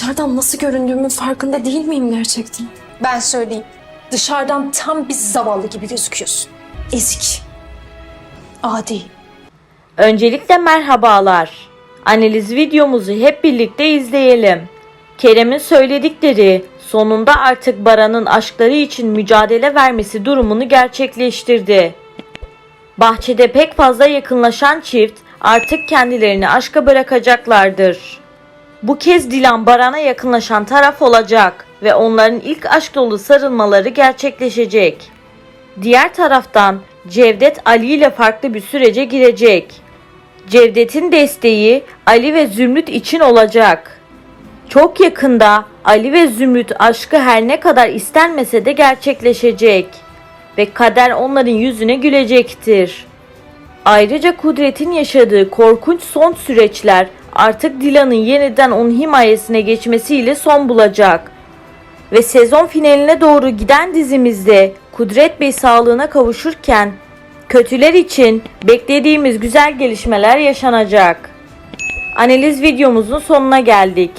Dışarıdan nasıl göründüğümün farkında değil miyim gerçekten? Ben söyleyeyim. Dışarıdan tam bir zavallı gibi gözüküyorsun. Ezik. Adi. Öncelikle merhabalar. Analiz videomuzu hep birlikte izleyelim. Kerem'in söyledikleri sonunda artık Baran'ın aşkları için mücadele vermesi durumunu gerçekleştirdi. Bahçede pek fazla yakınlaşan çift artık kendilerini aşka bırakacaklardır. Bu kez Dilan Baran'a yakınlaşan taraf olacak ve onların ilk aşk dolu sarılmaları gerçekleşecek. Diğer taraftan Cevdet Ali ile farklı bir sürece girecek. Cevdet'in desteği Ali ve Zümrüt için olacak. Çok yakında Ali ve Zümrüt aşkı her ne kadar istenmese de gerçekleşecek ve kader onların yüzüne gülecektir. Ayrıca Kudret'in yaşadığı korkunç son süreçler artık Dilan'ın yeniden onun himayesine geçmesiyle son bulacak. Ve sezon finaline doğru giden dizimizde Kudret Bey sağlığına kavuşurken kötüler için beklediğimiz güzel gelişmeler yaşanacak. Analiz videomuzun sonuna geldik.